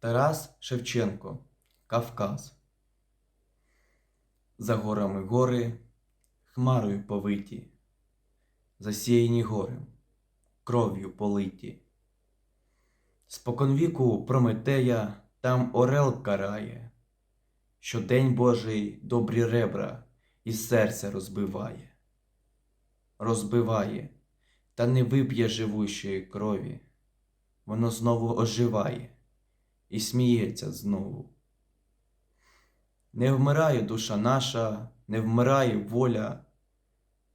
Тарас Шевченко Кавказ. За горами гори, хмарою повиті, засіяні горем, кров'ю политі. Споконвіку Прометея там орел карає, що день Божий добрі ребра і серце розбиває, розбиває, та не вип'є живущої крові, воно знову оживає і сміється знову. Не вмирає душа наша, не вмирає воля,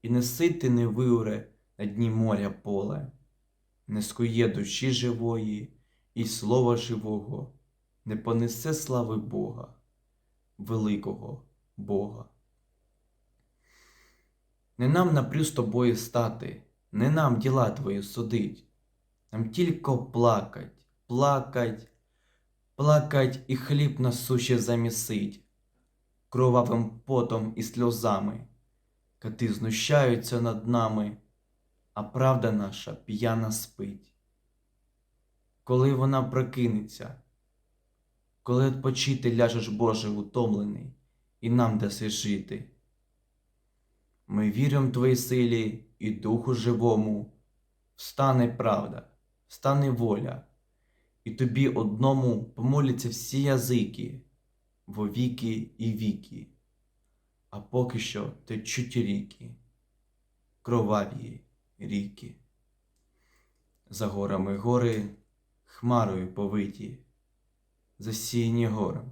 і не сити не виуре на дні моря поле, не скує душі живої і слова живого, не понесе слави Бога, великого Бога. Не нам напрю з тобою стати, не нам діла твої судить, нам тільки плакать, плакать, плакать і хліб насуще замісить, кровавим потом і сльозами, кати знущаються над нами, а правда наша п'яна спить. Коли вона прокинеться, коли відпочити ляжеш Боже утомлений, і нам даси жити. Ми віримо Твоїй силі і Духу живому, встане правда, встане воля, і тобі одному помоляться всі язики, во віки і віки, а поки що течуть ріки, кроваві ріки. За горами гори, хмарою повиті, засіяні горем,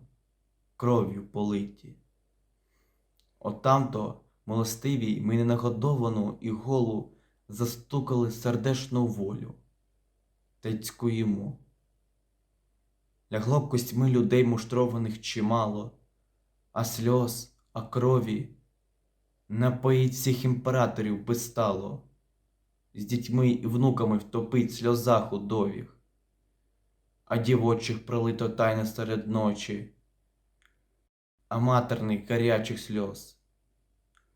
кров'ю политі. Отамто милостивій ми ненагодовану і голу застукали сердешну волю, та й цькуємо. Лягло б костьми людей муштрованих чимало, а сльоз, а крові напоїть всіх імператорів би стало, з дітьми і внуками втопить сльоза худовіх, а дівочих пролито тайне серед ночі, а матерних гарячих сльоз,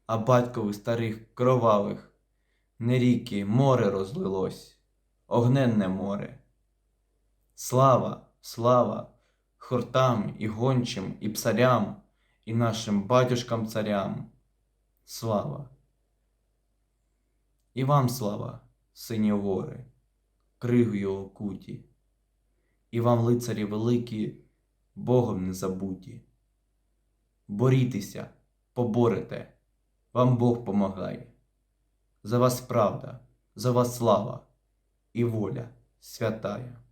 а батькових старих кровавих, не ріки, море розлилось, огненне море. Слава, слава хортам і гончим, і псарям, і нашим батюшкам царям. Слава. І вам слава, сині гори, кригою окуті, і вам, лицарі великі, Богом не забуті. Борітеся, поборете, вам Бог помагає. За вас правда, за вас слава і воля святая.